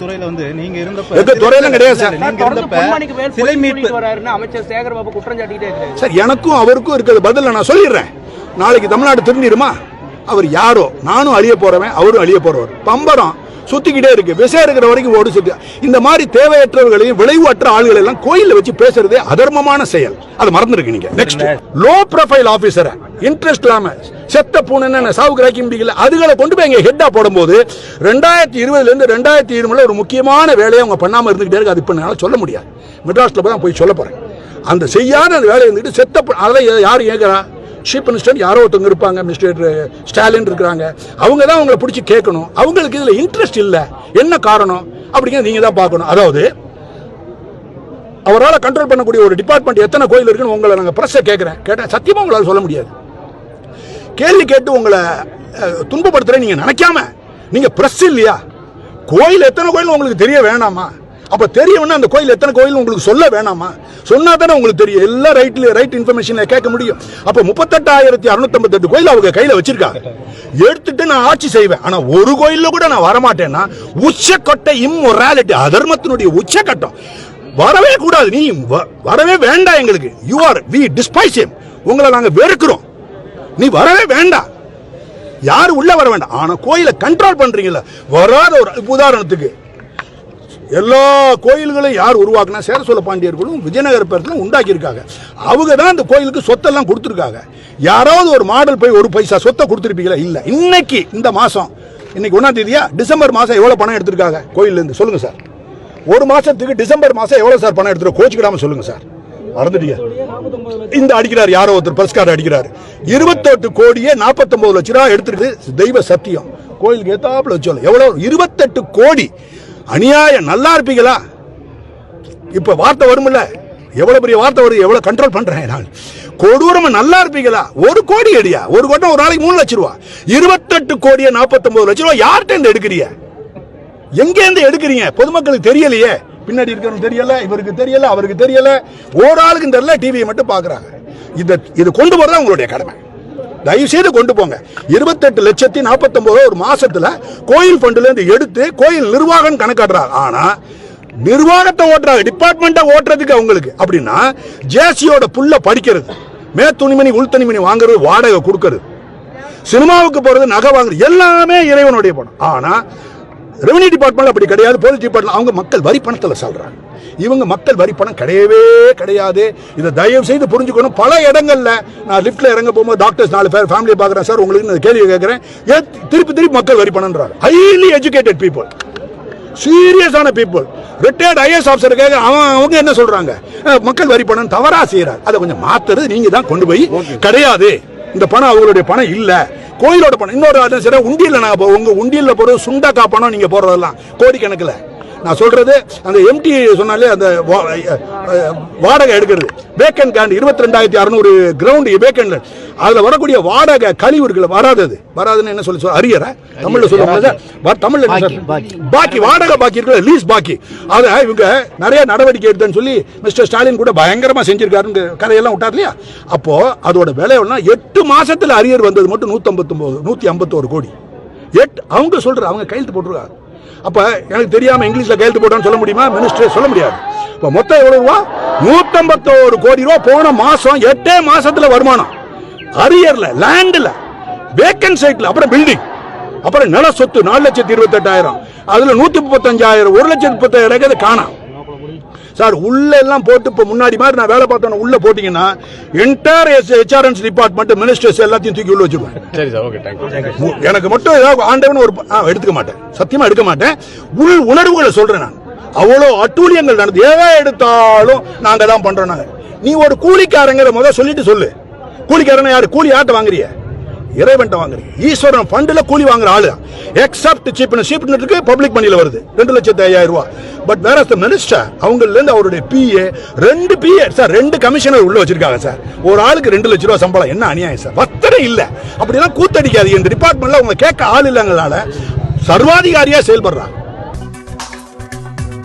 துறையில வந்து நீங்க இருந்தப்ப எங்க துறையில கிடையாது சார். நீங்க இருந்தப்ப சிலை மீட்பு குற்றம் சார் எனக்கும் அவருக்கும் இருக்கிற பதில நான் சொல்லிடுறேன். நாளைக்கு தமிழ்நாடு திரும்பிடுமா அவர் யாரோ? நானும் அழிய போறவன் அவரும் அழிய போறவர். பம்பரம் சுத்திக்கிட்டே இருக்கு. விஷம் இருக்கிற வரைக்கும் ஓடு சுத்தி. இந்த மாதிரி தேவையற்றவர்களையும் விளைவற்ற ஆளுகளை எல்லாம் கோயில்ல வச்சு பேசுறதே அதர்மமான செயல். அதை மறந்துருக்கு நீங்க நெக்ஸ்ட் லோ ப்ரொஃபைல் ஆபீசரை இன்ட்ரெஸ்ட் இல்லாம செத்த பூனை சாவுக்கு ராக்கி முடியல அதுகளை கொண்டு போய் எங்க ஹெட்டாக போடும்போது ரெண்டாயிரத்தி இருபதுல இருந்து ரெண்டாயிரத்தி இருபதுல ஒரு முக்கியமான வேலையை அவங்க பண்ணாம இருந்துகிட்டே இருக்கு. அது இப்ப சொல்ல முடியாது. மெட்ராஸ்ல போய் தான் போய் சொல்ல போறேன். அந்த செய்யாத அந்த வேலையை இருந்துட்டு செத்த அதெல்லாம் யார் கேட்குறா சீஃப் மினிஸ்டர் யாரோ ஒருத்தவங்க இருப்பாங்க. மினிஸ்டர் ஸ்டாலின் இருக்கிறாங்க. அவங்க தான் அவங்களை பிடிச்சி கேட்கணும். அவங்களுக்கு இதில் இன்ட்ரெஸ்ட் இல்லை. என்ன காரணம்? அப்படிங்கிறத நீங்கள் தான் பார்க்கணும். அதாவது அவரால் கண்ட்ரோல் பண்ணக்கூடிய ஒரு டிபார்ட்மெண்ட் எத்தனை கோயில் இருக்குன்னு உங்களை நாங்கள் ப்ரெஸ்ஸை கேட்குறேன். கேட்டால் சத்தியமாக உங்களால் சொல்ல முடியாது. கேள்வி கேட்டு உங்களை அஹ், நீங்கள் நீங்க நினைக்காம நீங்க பிரஸ் இல்லையா? கோயில் எத்தனை கோயில் உங்களுக்கு தெரிய வேணாமா? அப்ப தெரியணும்னா அந்த கோயில் எத்தனை கோயில் உங்களுக்கு சொல்ல வேணாமா? சொன்னா தானே உங்களுக்கு தெரியும். எல்லா ரைட்ல ரைட் இன்ஃபர்மேஷன்ல கேட்க முடியும். அப்ப முப்பத்தெட்டாயிரத்தி அறுநூத்தி கோயில் அவங்க கையில வச்சிருக்காங்க. எடுத்துட்டு நான் ஆட்சி செய்வேன். ஆனா ஒரு கோயிலில் கூட நான் வரமாட்டேன்னா உச்சக்கொட்டை இம்மொராலிட்டி அதர்மத்தினுடைய உச்சக்கட்டம். வரவே கூடாது. நீ வ- வரவே வேண்டாம் எங்களுக்கு. யூ ஆர் வி டிஸ்பைஸ் உங்களை நாங்க வெறுக்கிறோம். நீ வரவே வேண்டாம். யாரும் உள்ள வர வேண்டாம். ஆனா கோயிலை கண்ட்ரோல் பண்றீங்கல்ல. வராத ஒரு உதாரணத்துக்கு. எல்லா கோயில்களையும் யார் உருவாக்குனா சேர சோழ பாண்டியர்களும் விஜயநகர பேரத்தில் உண்டாக்கி இருக்காங்க அவங்க தான் அந்த கோயிலுக்கு சொத்தெல்லாம் கொடுத்துருக்காங்க. யாராவது ஒரு மாடல் போய் ஒரு பைசா சொத்தை கொடுத்துருப்பீங்களா? இல்லை. இன்னைக்கு இந்த மாதம் இன்னைக்கு ஒன்றாம் தேதியா? டிசம்பர் மாதம் எவ்வளோ பணம் எடுத்திருக்காங்க? கோயிலேருந்து சொல்லுங்கள் சார். ஒரு மாதத்துக்கு டிசம்பர் மாதம் எவ்வளோ சார் பணம் எடுத்துருக்கோம்? கோச்சிக்கிடாமல் சொல்லுங்கள் சார். மறந்துட்டீங்க. இந்த அடிக்கிறார் யாரோ ஒருத்தர் பஸ் கார்டு அடிக்கிறாரு. இருபத்தெட்டு கோடியே நாற்பத்தொன்பது லட்ச ரூபா எடுத்துருக்கு தெய்வ சத்தியம். கோயிலுக்கு ஏத்தாப்புல வச்சோம் எவ்வளவு இருபத்தெட்டு கோடி. அநியாயம். நல்லா இருப்பீங்களா? இப்ப வார்த்தை வரும்ல. எவ்வளவு பெரிய வார்த்தை வருது? எவ்வளவு கண்ட்ரோல் பண்றேன் நான். கொடூரமா நல்லா இருப்பீங்களா? ஒரு கோடி அடியா? ஒரு கோட்டம் ஒரு நாளைக்கு மூணு லட்ச ரூபா. இருபத்தெட்டு கோடியே நாற்பத்தொன்பது லட்ச ரூபா யார்கிட்ட இருந்து எடுக்கிறீங்க? எங்கேருந்து எடுக்கிறீங்க? பொதுமக்களுக்கு தெரியலையே. பின்னாடி இருக்கிறவங்க தெரியல இவருக்கு தெரியல அவருக்கு தெரியல. ஒரு ஆளுக்கு தெரியல டிவியை மட்டும் பார்க்குறாங்க. இதை இது கொண்டு போறது உங்களுடைய கடமை. தயவு செய்து கொண்டு போங்க. இருபத்தெட்டு லட்சத்தி நாற்பத்தொன்பது ஒரு மாசத்துல கோயில் ஃபண்டுலேருந்து எடுத்து கோயில் நிர்வாகம் கணக்காடுறாங்க ஆனால் நிர்வாகத்தை ஓட்டுறாங்க. டிபார்ட்மெண்ட்டை ஓட்டுறதுக்கு அவங்களுக்கு. அப்படின்னா ஜேசியோட புல்ல படிக்கிறது. மே துணிமணி உள் துணிமணி வாங்குறது வாடகை கொடுக்கறது. சினிமாவுக்கு போகிறது நகை வாங்குறது. எல்லாமே இறைவனுடைய படம் ஆனால் ரெவன்யூ டிபார்ட்மெண்ட் அப்படி கிடையாது போலீஸ் டிபார்ட்மெண்ட் அவங்க மக்கள் வரி பணத்துல சொல்றாங்க. இவங்க மக்கள் வரி பணம் கிடையவே கிடையாது. இதை தயவு செய்து புரிஞ்சுக்கணும். பல இடங்கள்ல நான் லிஃப்ட்ல இறங்க போகும்போது டாக்டர்ஸ் நாலு பேர் ஃபேமிலியை பார்க்குறேன். சார் உங்களுக்கு நான் கேள்வி கேட்குறேன். ஏன் திருப்பி திருப்பி மக்கள் வரி பணம்ன்றாங்க. ஹைலி எஜுகேட்டட் பீப்புள் சீரியஸான பீப்புள் ரிட்டையர்ட் ஐஎஸ் ஆஃபீஸர் கேட்க அவன் அவங்க என்ன சொல்றாங்க? அஹ், மக்கள் வரி பணம் தவறா செய்யறாங்க அதை கொஞ்சம் மாத்துறது நீங்க தான் கொண்டு போய் கிடையாது. இந்த பணம் அவங்களுடைய பணம் இல்ல. கோயிலோட பணம் இன்னொரு ஆளும் சரி உண்டியில் நாங்க போ- உங்க உண்டியல்ல போறது சுண்டக்கா பணம் நீங்கள் போடுறதெல்லாம். கோடிக்கணக்கில். நான் சொல்றது அந்த எம்டி சொன்னாலே அந்த வாடகை எடுக்கிறது. வேக்கன் கேண்ட் இருபத்தி ரெண்டாயிரத்தி அறுநூறு கிரவுண்ட் வேக்கன் அதுல வரக்கூடிய வாடகை கழிவு இருக்குல்ல வராதது. வராதுன்னு என்ன சொல்லி சொல்ல அரியற தமிழ்ல சார் தமிழ்ல? பாக்கி வாடகை பாக்கி இருக்குல்ல லீஸ் பாக்கி. அதை இவங்க நிறைய நடவடிக்கை எடுத்தேன்னு சொல்லி மிஸ்டர் ஸ்டாலின் கூட பயங்கரமா செஞ்சிருக்காருன்னு கதையெல்லாம் விட்டார் இல்லையா? அப்போ அதோட விலை எட்டு மாசத்துல அரியர் வந்தது மட்டும் நூத்தி ஐம்பத்தொன்பது நூத்தி ஐம்பத்தோரு கோடி. எட் அவங்க சொல்ற அவங்க கையெழுத்து போட்டிருக்காங்க. அப்ப எனக்கு தெரியாம இங்கிலீஷ்ல கையெழுத்து போட்டான்னு சொல்ல முடியுமா? மினிஸ்டர் சொல்ல முடியாது. இப்போ மொத்தம் எவ்வளவு ரூபா? நூத்தம்பத்தோரு கோடி ரூபா போன மாசம் எட்டே மாசத்துல வருமானம். அரியர்ல லேண்ட்ல வேக்கன் சைட்டில் அப்புறம் பில்டிங் அப்புறம் நில சொத்து நாலு லட்சத்தி இருபத்தெட்டாயிரம். அதுல நூத்தி முப்பத்தஞ்சாயிரம் ஒரு லட்சத்தி முப்பத்தாயிரம் காணாம். சார் உள்ள எல்லாம் போட்டு இப்ப முன்னாடி மாதிரி நான் வேலை பார்த்தோம் உள்ள போட்டீங்கன்னா என்டையர் ஹெச்ஆர்என்ஸ் டிபார்ட்மெண்ட் மினிஸ்டர்ஸ் எல்லாத்தையும் தூக்கி உள்ள வச்சிருவேன் சரி சார் ஓகே தேங்க்யூ எனக்கு மட்டும் ஏதாவது ஆண்டவன் ஒரு எடுத்துக்க மாட்டேன். சத்தியமா எடுக்க மாட்டேன். உள் உணர்வுகளை சொல்றேன் நான். அவ்வளோ அட்டூழியங்கள் நடந்து எதை எடுத்தாலும் நாங்க தான் பண்றோம் நாங்க. நீ ஒரு கூலிக்காரங்கிற முத சொல்லிட்டு சொல்லு. கூலிக்காரன யாரு? கூலி யார்ட்ட வாங்குறிய. இறைவன்ட்ட வாங்குறீங்க. ஈஸ்வரன் ஃபண்டில் கூலி வாங்குற ஆளு. எக்ஸப்ட் சீப் சீப் இருக்கு பப்ளிக் மணியில் வருது. ரெண்டு லட்சத்தி ஐயாயிரம் ரூபா. பட் வேற மினிஸ்டர் அவங்கலேருந்து அவருடைய பிஏ ரெண்டு பிஏ சார் ரெண்டு கமிஷனர் உள்ள வச்சிருக்காங்க சார் ஒரு ஆளுக்கு ரெண்டு லட்ச ரூபா சம்பளம். என்ன அநியாயம் சார் வத்தனை இல்லை. அப்படிலாம் கூத்தடிக்காது இந்த டிபார்ட்மெண்ட்ல அவங்க கேட்க ஆள் இல்லைங்களால சர்வாதிகாரியா செயல்படுறாங்க